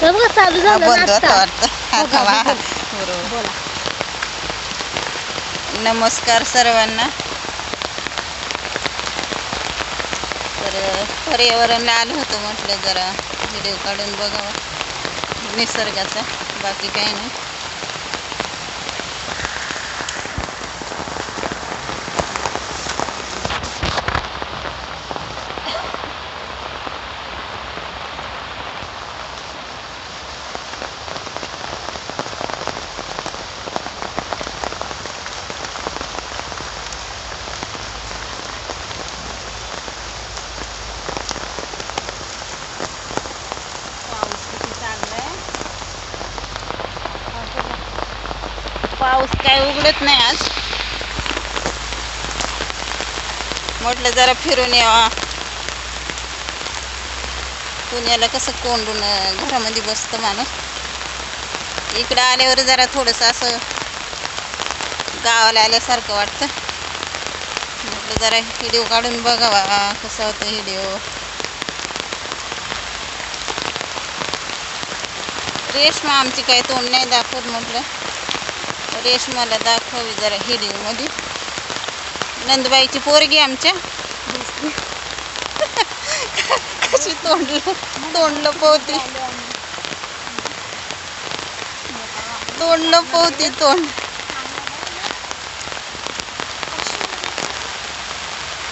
हे बघा चालू झालं नाश्ता. बोला नमस्कार सर्वांना. तर पर्यावरणला आलं होतं म्हटलं जरा. व्हिडिओ काढून बघावा. निसर्गाचा. बाकी काही नाही पाऊस किती चाललाय पाऊस काय उघडत नाही आज. म्हटलं जरा फिरून यावा. पुण्याला कसं कोंडून घरामध्ये बसतं माणूस. इकडं आल्यावर जरा थोडंसं असं गावाला आल्यासारखं वाटतं. म्हटलं जरा व्हिडिओ काढून बघावा कसा होतं व्हिडिओ. रेशमा आमची काही तोंड नाही दाखवत म्हटलं. रेशमाला दाखवी जरा व्हिडिओमध्ये नंदबाईची पोरगी आमच्या. कशी तोंड तोंड लपवती तोंड लपवती तोंड.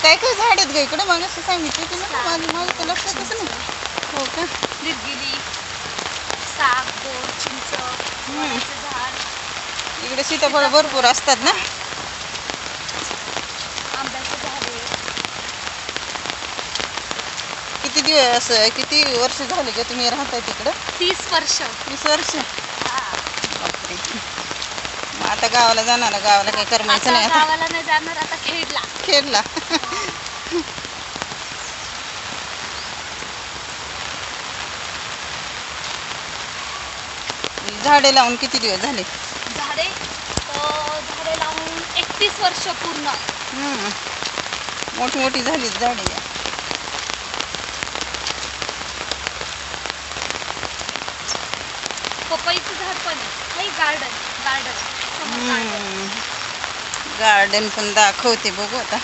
काय काय झाड आहेत ग? इकडं मग असं सांगितलं की ना माझं माझं तर लक्षातच नाही. हो का? निर्गिली इकडे सीताफळ भरपूर असतात ना? किती दिवस किती वर्ष झाले का तुम्ही राहताय तिकडं? तीस वर्ष. वीस वर्ष. बापरे. मग आता गावाला जाणार गावाला काही करमायचं आता नाही. आता गावाला नाही जाणार आता खेडला. खेळला झाडे लावून किती दिवस झाले? झाडे झाडे लावून एकतीस वर्ष पूर्ण हम्म. मोठी मोठी झाली झाडे या. पपईचं झाड पण आहे हे गार्डन गार्डन. गार्डन पण दाखवते बघू आता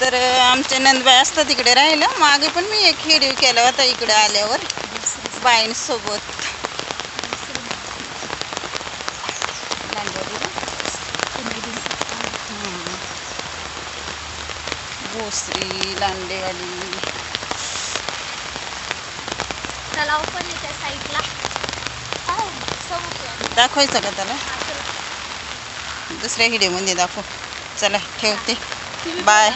तर आमचे नंदबाई असतात तिकडे राहिलं मागे पण मी एक व्हिडिओ केला होता इकडे आल्यावर. बाईंसोबत. भोसरी लांडेवाडी तलाव पण आहे त्या साईडला. समुद्र. दाखवायचं का त्याला? हा. दुसऱ्या व्हिडिओमध्ये दाखव. चला ठेवते. बाय.